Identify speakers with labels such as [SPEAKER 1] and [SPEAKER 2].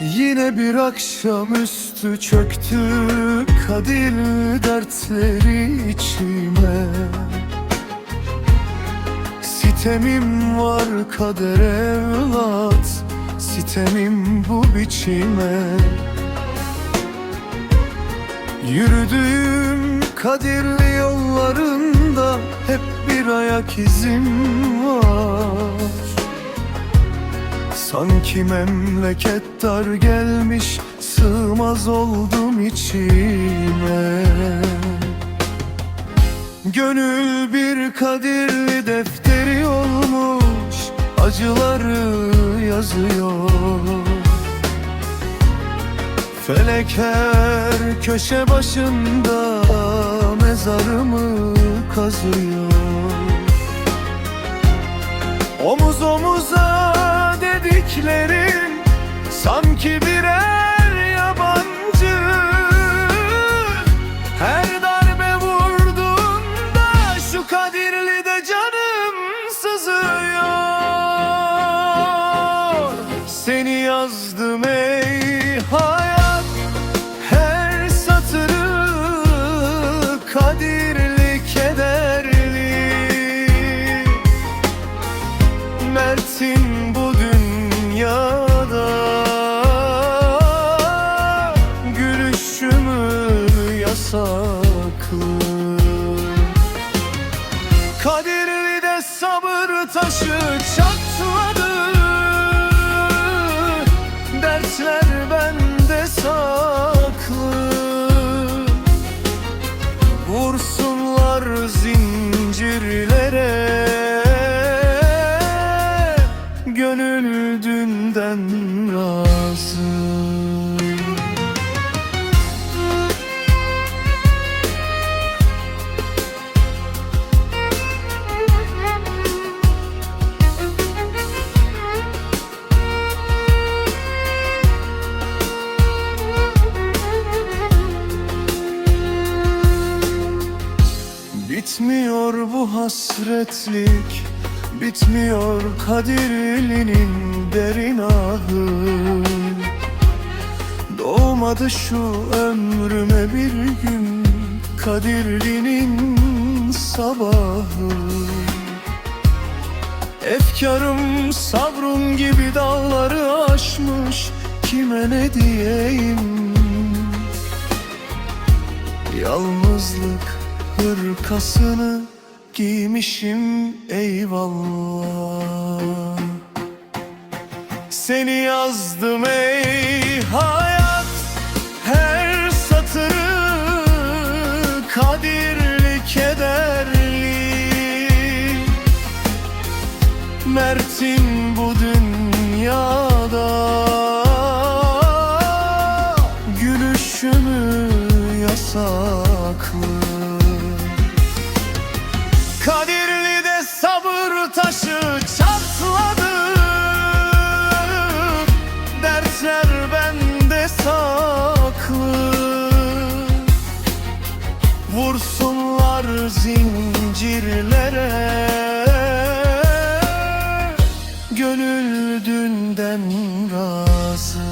[SPEAKER 1] Bir akşamüstü çöktü Kadir dertleri içime. Sitemim var kader evlat Sitemim bu biçime. Yürüdüğüm kadirli yollarında Hep bir ayak izim var Sanki memleket dar gelmiş Sığmaz oldum içime. Gönül bir kadirli defteri olmuş Acıları yazıyor. Felek her köşe başında Mezarımı kazıyor. Omuz omuza dediklerin Sanki birer yabancı. Her darbe vurduğunda Şu kadirli de canım sızıyor. Seni yazdım Bitmiyor bu hasretlik Bitmiyor kadirlinin derin ahı. Doğmadı şu ömrüme bir gün Kadirlinin sabahı. Efkarım sabrım gibi dağları aşmış Kime ne diyeyim? Yalnızlık hırkasını giymişim eyvallah. Seni yazdım ey hayat her satırı kadirli kederli. Mert'in bu zincirlere Gönül dünden razı